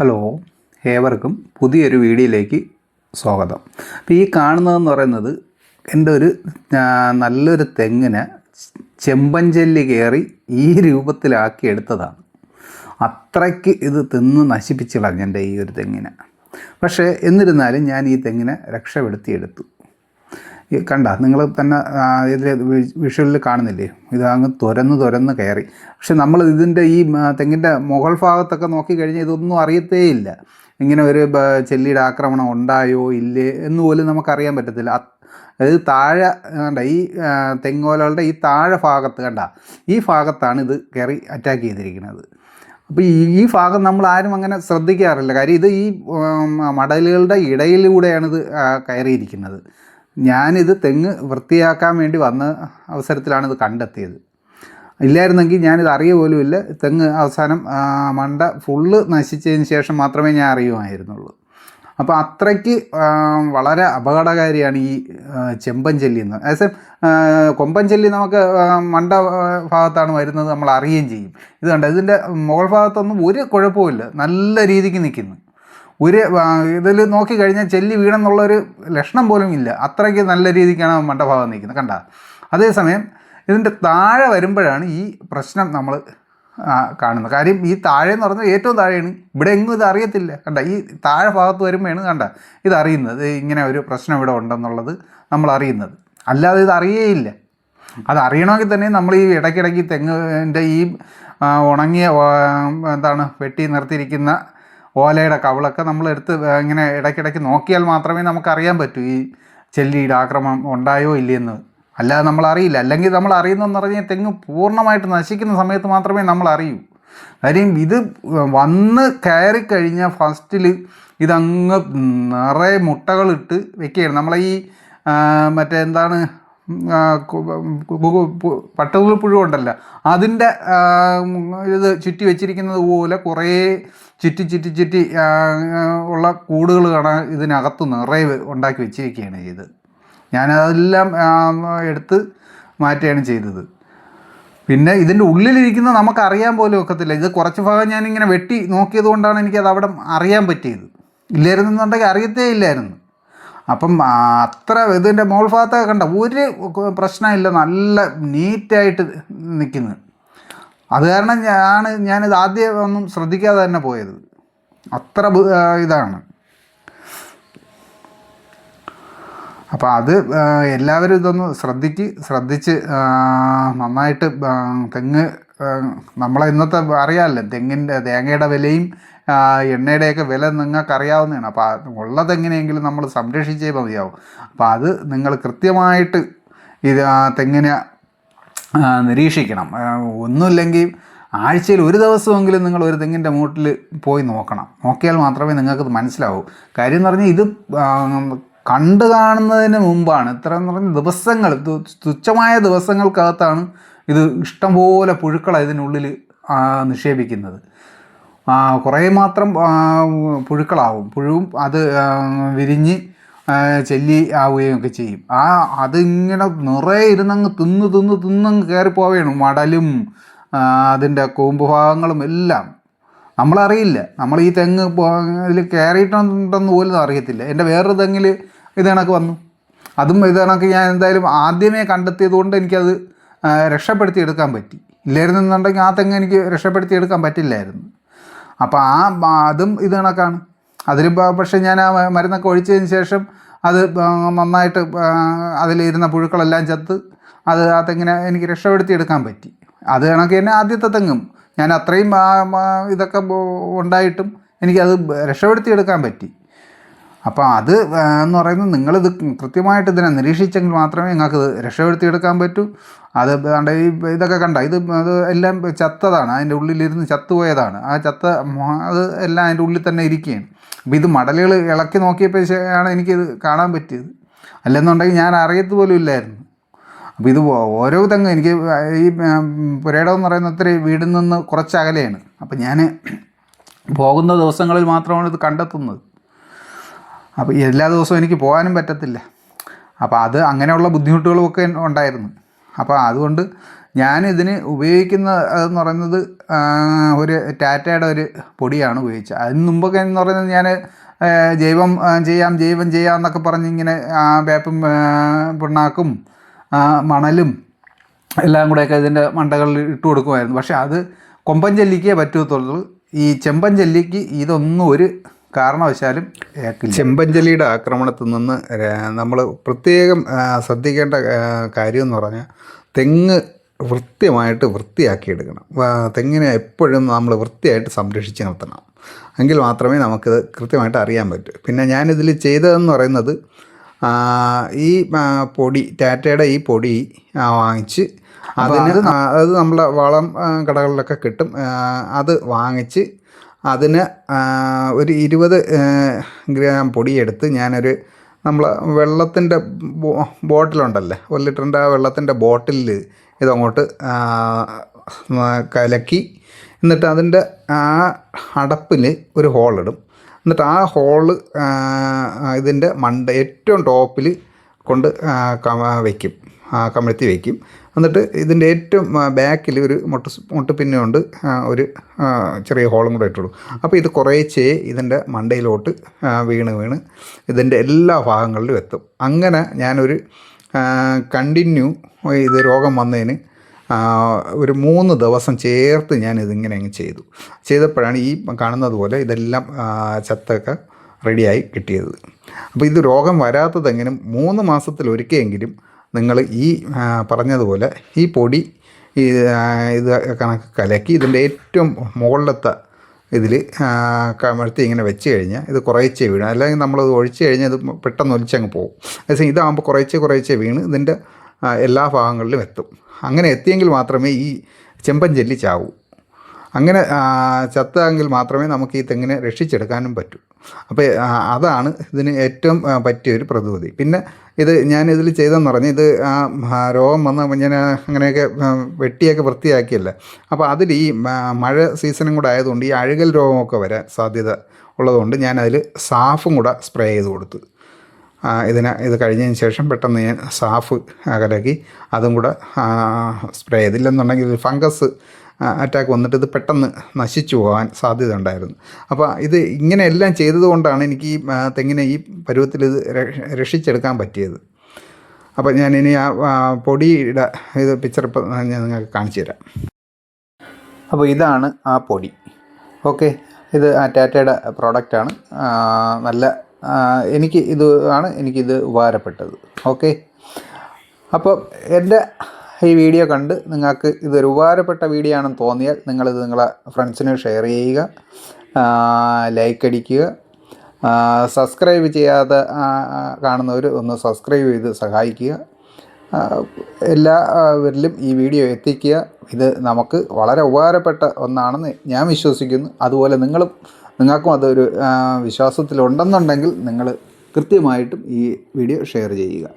Hello ഏവർക്കും പുതിയൊരു വീഡിയോയിലേക്ക് സ്വാഗതം. അപ്പോൾ ഈ കാണുന്നതെന്ന് പറയുന്നത് എന്റെ ഒരു നല്ലൊരു തെങ്ങിന് ചെമ്പഞ്ചല്ലി കയറി ഈ രൂപത്തിലാക്കി എടുത്തതാണ്. അത്രയ്ക്ക് ഇത് തിന്ന് നശിപ്പിച്ച് എന്റെ ഈ ഒരു തെങ്ങിനെ. പക്ഷേ എന്നിരുന്നാലും ഞാൻ ഈ തെങ്ങിനെ രക്ഷപ്പെടുത്തിയെടുത്തു. കണ്ട നിങ്ങൾ തന്നെ ഇതിൽ വിഷ്വലിൽ കാണുന്നില്ലേ? ഇത് അങ്ങ് തുരന്ന് തുരന്ന് കയറി. പക്ഷെ നമ്മൾ ഇതിന്റെ ഈ തെങ്ങിന്റെ മുകൾ ഭാഗത്തൊക്കെ നോക്കിക്കഴിഞ്ഞാൽ ഇതൊന്നും അറിയത്തേയില്ല. ഇങ്ങനെ ഒരു ചെല്ലിയുടെ ആക്രമണം ഉണ്ടായോ ഇല്ലേ എന്ന് പോലും നമുക്കറിയാൻ പറ്റത്തില്ല. അത് അതായത് താഴെ കണ്ട ഈ തെങ്ങോലകളുടെ ഈ താഴെ ഭാഗത്ത് കണ്ട ഈ ഭാഗത്താണ് ഇത് കയറി അറ്റാക്ക് ചെയ്തിരിക്കുന്നത്. അപ്പോൾ ഈ ഭാഗം നമ്മൾ ആരും അങ്ങനെ ശ്രദ്ധിക്കാറില്ല. കാര്യം ഇത് ഈ മടലുകളുടെ ഇടയിലൂടെയാണ് ഇത് കയറിയിരിക്കുന്നത്. ഞാനിത് തെങ്ങ് വൃത്തിയാക്കാൻ വേണ്ടി വന്ന അവസരത്തിലാണ് ഇത് കണ്ടെത്തിയത്. ഇല്ലായിരുന്നെങ്കിൽ ഞാനിത് അറിയ പോലുമില്ല തെങ്ങ് അവസാനം മണ്ട ഫുള്ള് നശിച്ചതിന് ശേഷം മാത്രമേ ഞാൻ അറിയുമായിരുന്നുള്ളൂ. അപ്പോൾ അത്രയ്ക്ക് വളരെ അപകടകാരിയാണ് ഈ ചെമ്പൻ ചെല്ലി എന്ന്. ആസ് എ കൊമ്പൻ ചെല്ലി നമുക്ക് മണ്ട ഭാഗത്താണ് വരുന്നത് നമ്മൾ അറിയുകയും ചെയ്യും. ഇത് കണ്ട? ഇതിന്റെ മുകൾ ഭാഗത്തൊന്നും ഒരു കുഴപ്പമില്ല നല്ല രീതിക്ക് നിൽക്കുന്നു ഒരു ഇതിൽ നോക്കിക്കഴിഞ്ഞാൽ ചെല്ലി വീണെന്നുള്ളൊരു ലക്ഷണം പോലും ഇല്ല. അത്രയ്ക്ക് നല്ല രീതിക്കാണ് മണ്ടഭാഗം നിൽക്കുന്നത്. കണ്ട? അതേസമയം ഇതിന്റെ താഴെ വരുമ്പോഴാണ് ഈ പ്രശ്നം നമ്മൾ കാണുന്നത്. കാര്യം ഈ താഴെ എന്ന് പറഞ്ഞാൽ ഏറ്റവും താഴെയാണ്. ഇവിടെ എങ്ങും ഇത് അറിയത്തില്ല. കണ്ട? ഈ താഴെ ഭാഗത്ത് വരുമ്പോഴാണ് കണ്ട? ഇത് അറിയുന്നത്. ഇങ്ങനെ ഒരു പ്രശ്നം ഇവിടെ ഉണ്ടെന്നുള്ളത് നമ്മൾ അറിയുന്നത്. അല്ലാതെ ഇത് അറിയേയില്ല. അത് അറിയണമെങ്കിൽ തന്നെ നമ്മൾ ഈ ഇടയ്ക്കിടയ്ക്ക് തെങ്ങിന്റെ ഈ ഉണങ്ങിയ എന്താണ് വെട്ടി നിർത്തിയിരിക്കുന്ന ഓലയുടെ കവളൊക്കെ നമ്മൾ എടുത്ത് ഇങ്ങനെ ഇടയ്ക്കിടയ്ക്ക് നോക്കിയാൽ മാത്രമേ നമുക്കറിയാൻ പറ്റൂ ഈ ചെല്ലിയുടെ ആക്രമണം ഉണ്ടായോ ഇല്ലയെന്ന്. അല്ലാതെ നമ്മൾ അറിയില്ല. അല്ലെങ്കിൽ നമ്മൾ അറിയുന്നതെന്ന് പറഞ്ഞാൽ തെങ്ങ് പൂർണമായിട്ട് നശിക്കുന്ന സമയത്ത് മാത്രമേ നമ്മൾ അറിയൂ. കാര്യം ഇത് വന്ന് കയറിക്കഴിഞ്ഞ ഫസ്റ്റിൽ ഇതങ്ങ് നിറയെ മുട്ടകളിട്ട് വെക്കുകയാണ്. നമ്മളെ ഈ മറ്റേ എന്താണ് കു- പുഴു ഉണ്ടല്ല. അതിന്റെ ഇത് ചുറ്റി വെച്ചിരിക്കുന്നത് പോലെ കുറേ ചുറ്റി ചുറ്റി ചുറ്റി ഉള്ള കൂടുകൾ കാണാൻ ഇതിനകത്ത് നിറയെ ഉണ്ടാക്കി വെച്ചിരിക്കുകയാണ് ചെയ്തത്. ഞാനതെല്ലാം എടുത്ത് മാറ്റുകയാണ് ചെയ്തത്. പിന്നെ ഇതിന്റെ ഉള്ളിലിരിക്കുന്ന നമുക്കറിയാൻ പോലും ഒക്കത്തില്ല. ഇത് കുറച്ച് ഭാഗം ഞാനിങ്ങനെ വെട്ടി നോക്കിയത് കൊണ്ടാണ് എനിക്കത് അവിടെ അറിയാൻ പറ്റിയത്. ഇല്ലായിരുന്നെന്നുണ്ടെങ്കിൽ അറിയത്തേ ഇല്ലായിരുന്നു. അപ്പം അത്ര ഇതിന്റെ മോൾ ഭാഗത്തൊക്കെ കണ്ട ഒരു പ്രശ്നമില്ല നല്ല നീറ്റായിട്ട് നിൽക്കുന്നത് അത് കാരണം ഞാൻ ഞാനിത് ആദ്യം ഒന്നും ശ്രദ്ധിക്കാതെ തന്നെ പോയത്. അത്ര ഇതാണ്. അപ്പോൾ അത് എല്ലാവരും ഇതൊന്ന് ശ്രദ്ധിക്ക് ശ്രദ്ധിച്ച് നന്നായിട്ട് തെങ്ങ് നമ്മളെ ഇന്നത്തെ അറിയാമല്ലോ തെങ്ങിന്റെ തേങ്ങയുടെ വിലയും എണ്ണയുടെയൊക്കെ വില നിങ്ങൾക്ക് അറിയാവുന്നതാണ് അപ്പോൾ ആ ഉള്ളത് എങ്ങനെയെങ്കിലും നമ്മൾ സംരക്ഷിച്ചേ മതിയാവും. അപ്പോൾ അത് നിങ്ങൾ കൃത്യമായിട്ട് ഇത് തെങ്ങിനെ നിരീക്ഷിക്കണം. ഒന്നുമില്ലെങ്കിൽ ആഴ്ചയിൽ ഒരു ദിവസമെങ്കിലും നിങ്ങൾ ഒരു തെങ്ങിന്റെ മൂട്ടിൽ പോയി നോക്കണം. നോക്കിയാൽ മാത്രമേ നിങ്ങൾക്ക് മനസ്സിലാവൂ. കാര്യം എന്ന് പറഞ്ഞാൽ ഇത് കണ്ടു കാണുന്നതിന് മുമ്പാണ്. ഇത്ര എന്ന് പറഞ്ഞാൽ ദിവസങ്ങൾ തുച്ഛമായ ദിവസങ്ങൾക്കകത്താണ് ഇത് ഇഷ്ടംപോലെ പുഴുക്കളാണ് ഇതിനുള്ളിൽ നിക്ഷേപിക്കുന്നത്. കുറേ മാത്രം പുഴുക്കളാവും. പുഴുവും അത് വിരിഞ്ഞ് ചെല്ലി ആവുകയും ഒക്കെ ചെയ്യും. ആ അതിങ്ങനെ നിറയെ ഇരുന്നങ്ങ് തിന്ന് തിന്ന് തിന്നങ്ങ് കയറിപ്പോവുകയാണ് മടലും അതിന്റെ കൂമ്പ് ഭാഗങ്ങളും എല്ലാം. നമ്മളറിയില്ല. നമ്മൾ ഈ തെങ്ങ് ഇതിൽ കയറിയിട്ടുണ്ടെന്ന് പോലും അറിയത്തില്ല. എന്റെ വേറൊരു തെങ്ങിൽ ഇത് കണക്ക് വന്നു. അതും ഇത് കണക്ക് ഞാൻ എന്തായാലും ആദ്യമേ കണ്ടെത്തിയത് കൊണ്ട് എനിക്കത് ആ, രക്ഷപ്പെടുത്തി എടുക്കാൻ പറ്റി. ഇല്ലായിരുന്നെന്നുണ്ടെങ്കിൽ ആ തെങ്ങ് എനിക്ക് രക്ഷപ്പെടുത്തി എടുക്കാൻ പറ്റില്ലായിരുന്നു. അപ്പോൾ ആ അതും ഇത് കണക്കാണ്. അതിൽ പക്ഷേ ഞാൻ ആ മരുന്നൊക്കെ ഒഴിച്ചതിന് ശേഷം അത് നന്നായിട്ട് അതിലിരുന്ന പുഴുക്കളെല്ലാം ചത്ത് അത് ആ തെങ്ങിനെ എനിക്ക് രക്ഷപ്പെടുത്തി എടുക്കാൻ പറ്റി. അത് കണക്ക് തന്നെ ആദ്യത്തെ തെങ്ങും. ഞാൻ അത്രയും ഇതൊക്കെ ഉണ്ടായിട്ടും എനിക്കത് രക്ഷപ്പെടുത്തി എടുക്കാൻ പറ്റി. അപ്പോൾ അത് എന്ന് പറയുന്നത് നിങ്ങളിത് കൃത്യമായിട്ട് ഇതിനെ നിരീക്ഷിച്ചെങ്കിൽ മാത്രമേ നിങ്ങൾക്ക് ഇത് രക്ഷപ്പെടുത്തിയെടുക്കാൻ പറ്റൂ. അത് കണ്ട ഈ ഇതൊക്കെ കണ്ട? ഇത് അത് എല്ലാം ചത്തതാണ്. അതിന്റെ ഉള്ളിലിരുന്ന് ചത്തുപോയതാണ്. ആ ചത്ത അത് എല്ലാം അതിന്റെ ഉള്ളിൽ തന്നെ ഇരിക്കുകയാണ്. അപ്പോൾ ഇത് മടലുകൾ ഇളക്കി നോക്കിയപ്പോൾ ആണ് എനിക്കിത് കാണാൻ പറ്റിയത്. അല്ലെന്നുണ്ടെങ്കിൽ ഞാൻ അറിയത്ത് പോലും ഇല്ലായിരുന്നു. അപ്പോൾ ഇത് ഓരോ തെങ്ങ് എനിക്ക് ഈ പുരയിടം എന്ന് പറയുന്ന ഒത്തിരി വീടിൽ നിന്ന് കുറച്ച് അകലെയാണ്. അപ്പം ഞാൻ പോകുന്ന ദിവസങ്ങളിൽ മാത്രമാണ് ഇത് കണ്ടെത്തുന്നത്. അപ്പോൾ എല്ലാ ദിവസവും എനിക്ക് പോകാനും പറ്റത്തില്ല. അപ്പോൾ അത് അങ്ങനെയുള്ള ബുദ്ധിമുട്ടുകളുമൊക്കെ ഉണ്ടായിരുന്നു. അപ്പോൾ അതുകൊണ്ട് ഞാൻ ഇതിന് ഉപയോഗിക്കുന്ന എന്ന് പറയുന്നത് ഒരു ടാറ്റയുടെ ഒരു പൊടിയാണ് ഉപയോഗിച്ചത്. അതിന് മുമ്പൊക്കെ എന്ന് പറയുന്നത് ഞാൻ ജൈവം ചെയ്യാം ജൈവം ചെയ്യാം എന്നൊക്കെ പറഞ്ഞ് ഇങ്ങനെ ആ, വേപ്പും പിണ്ണാക്കും മണലും എല്ലാം കൂടെയൊക്കെ ഇതിന്റെ മണ്ടകളിൽ ഇട്ട് കൊടുക്കുമായിരുന്നു. പക്ഷേ അത് കൊമ്പൻ ജെല്ലിക്കേ പറ്റത്തുള്ളൂ. ഈ ചെമ്പൻ ജെല്ലിക്ക് ഇതൊന്നും ഒരു കാരണവശാലും ചെമ്പഞ്ചലിയുടെ ആക്രമണത്തിൽ നിന്ന് നമ്മൾ പ്രത്യേകം ശ്രദ്ധിക്കേണ്ട കാര്യമെന്ന് കാര്യം എന്ന് പറഞ്ഞാൽ തെങ്ങ് വൃത്യമായിട്ട് വൃത്തിയാക്കി എടുക്കണം തെങ്ങിനെ എപ്പോഴും നമ്മൾ വൃത്തിയായിട്ട് സംരക്ഷിച്ച് നിർത്തണം. എങ്കിൽ മാത്രമേ നമുക്കിത് കൃത്യമായിട്ട് അറിയാൻ പറ്റൂ. പിന്നെ ഞാനിതിൽ ചെയ്തതെന്ന് പറയുന്നത് ഈ പൊടി ടാറ്റയുടെ ഈ പൊടി വാങ്ങിച്ച് അതിന് അത് നമ്മളെ വളം കടകളിലൊക്കെ കിട്ടും. അത് വാങ്ങിച്ച് അതിന് ഒരു ഇരുപത് ഗ്രാം പൊടിയെടുത്ത് ഞാനൊരു നമ്മൾ വെള്ളത്തിന്റെ ബോട്ടിലുണ്ടല്ലേ? ഒരു ലിറ്ററിന്റെ ആ വെള്ളത്തിന്റെ ബോട്ടിലിൽ ഇതങ്ങോട്ട് കലക്കി എന്നിട്ട് അതിന്റെ ആ അടപ്പിൽ ഒരു ഹോളിടും. എന്നിട്ട് ആ ഹോൾ ഇതിന്റെ മണ്ട ഏറ്റവും ടോപ്പിൽ കൊണ്ട് വയ്ക്കും കമഴ്ത്തി വയ്ക്കും എന്നിട്ട് ഇതിന്റെ ഏറ്റവും ബാക്കിൽ ഒരു മുട്ട മുട്ടുപിന്നെ കൊണ്ട് ഒരു ചെറിയ ഹോളും കൂടെ ഇട്ടുള്ളൂ അപ്പോൾ ഇത് കുറേച്ചേ ഇതിന്റെ മണ്ടയിലോട്ട് വീണ് വീണ് ഇതിന്റെ എല്ലാ ഭാഗങ്ങളിലും എത്തും. അങ്ങനെ ഞാനൊരു കണ്ടിന്യൂ ഇത് രോഗം വന്നതിന് ഒരു മൂന്ന് ദിവസം ചേർത്ത് ഞാൻ ഇതിങ്ങനെ അങ്ങ് ചെയ്തു. ചെയ്തപ്പോഴാണ് ഈ കാണുന്നത് പോലെ ഇതെല്ലാം ചത്തൊക്കെ റെഡിയായി കിട്ടിയത്. അപ്പോൾ ഇത് രോഗം വരാത്തതെങ്കിലും മൂന്ന് മാസത്തിൽ ഒരിക്കലെങ്കിലും നിങ്ങൾ ഈ പറഞ്ഞതുപോലെ ഈ പൊടി ഇത് കണക്ക് കലക്കി ഇതിന്റെ ഏറ്റവും മുകളിലത്തെ ഇതിൽ കമഴ്ത്തി ഇങ്ങനെ വെച്ച് കഴിഞ്ഞാൽ ഇത് കുറേച്ചേ വീഴും അല്ലെങ്കിൽ നമ്മളത് ഒഴിച്ച് കഴിഞ്ഞാൽ ഇത് പെട്ടെന്ന് ഒലിച്ചങ്ങ് പോകും. അതേസമയം ഇതാകുമ്പോൾ കുറേച്ചേ കുറേച്ചേ വീണ് ഇതിന്റെ എല്ലാ ഭാഗങ്ങളിലും എത്തും. അങ്ങനെ എത്തിയെങ്കിൽ മാത്രമേ ഈ ചെമ്പൻ ജെല്ലി ചാവൂ. അങ്ങനെ ചത്തെങ്കിൽ മാത്രമേ നമുക്ക് ഈ തെങ്ങിനെ രക്ഷിച്ചെടുക്കാനും പറ്റൂ. അപ്പോൾ അതാണ് ഇതിന് ഏറ്റവും പറ്റിയ ഒരു പ്രതിവിധി. പിന്നെ ഇത് ഞാൻ ഇതിൽ ചെയ്തെന്ന് പറഞ്ഞു ഇത് ആ രോഗം വന്ന് ഞാൻ അങ്ങനെയൊക്കെ വെട്ടിയൊക്കെ വൃത്തിയാക്കിയല്ല. അപ്പോൾ അതിൽ ഈ മഴ സീസണും കൂടെ ആയതുകൊണ്ട് ഈ അഴുകൽ രോഗമൊക്കെ വരാൻ സാധ്യത ഉള്ളതുകൊണ്ട് ഞാൻ സാഫും കൂടെ സ്പ്രേ ചെയ്ത് കൊടുത്തു. ഇതിന് ഇത് കഴിഞ്ഞതിന് ശേഷം പെട്ടെന്ന് ഞാൻ സാഫ് കലക്കി അതും കൂടെ സ്പ്രേ ചെയ്തില്ലെന്നുണ്ടെങ്കിൽ ഫംഗസ് അറ്റാക്ക് വന്നിട്ട് ഇത് പെട്ടെന്ന് നശിച്ചു പോകാൻ സാധ്യത ഉണ്ടായിരുന്നു. അപ്പോൾ ഇത് ഇങ്ങനെയെല്ലാം ചെയ്തതുകൊണ്ടാണ് എനിക്ക് ഈ തെങ്ങിനെ ഈ പരുവത്തിൽ ഇത് രക്ഷിച്ചെടുക്കാൻ പറ്റിയത്. അപ്പോൾ ഞാൻ ഇനി ആ പൊടിയുടെ ഇത് പിക്ചർ ഇപ്പം ഞാൻ നിങ്ങൾക്ക് കാണിച്ചു തരാം. അപ്പോൾ ഇതാണ് ആ പൊടി. ഓക്കെ ഇത് ആ ടാറ്റയുടെ പ്രോഡക്റ്റാണ് നല്ല എനിക്ക് ഇത് ആണ് എനിക്കിത് ഉപകാരപ്പെട്ടത്. ഓക്കെ. അപ്പോൾ എന്റെ ഈ വീഡിയോ കണ്ട് നിങ്ങൾക്ക് ഇതൊരു ഉപകാരപ്പെട്ട വീഡിയോ ആണെന്ന് തോന്നിയാൽ നിങ്ങളിത് നിങ്ങളെ ഫ്രണ്ട്സിന് ഷെയർ ചെയ്യുക ലൈക്ക് അടിക്കുക സബ്സ്ക്രൈബ് ചെയ്യാതെ കാണുന്നവർ ഒന്ന് സബ്സ്ക്രൈബ് ചെയ്ത് സഹായിക്കുക. എല്ലാവരിലും ഈ വീഡിയോ എത്തിക്കുക. ഇത് നമുക്ക് വളരെ ഉപകാരപ്പെട്ട ഒന്നാണെന്ന് ഞാൻ വിശ്വസിക്കുന്നു. അതുപോലെ നിങ്ങളും നിങ്ങൾക്കും അതൊരു വിശ്വാസത്തിലുണ്ടെന്നുണ്ടെങ്കിൽ നിങ്ങൾ കൃത്യമായിട്ടും ഈ വീഡിയോ ഷെയർ ചെയ്യുക.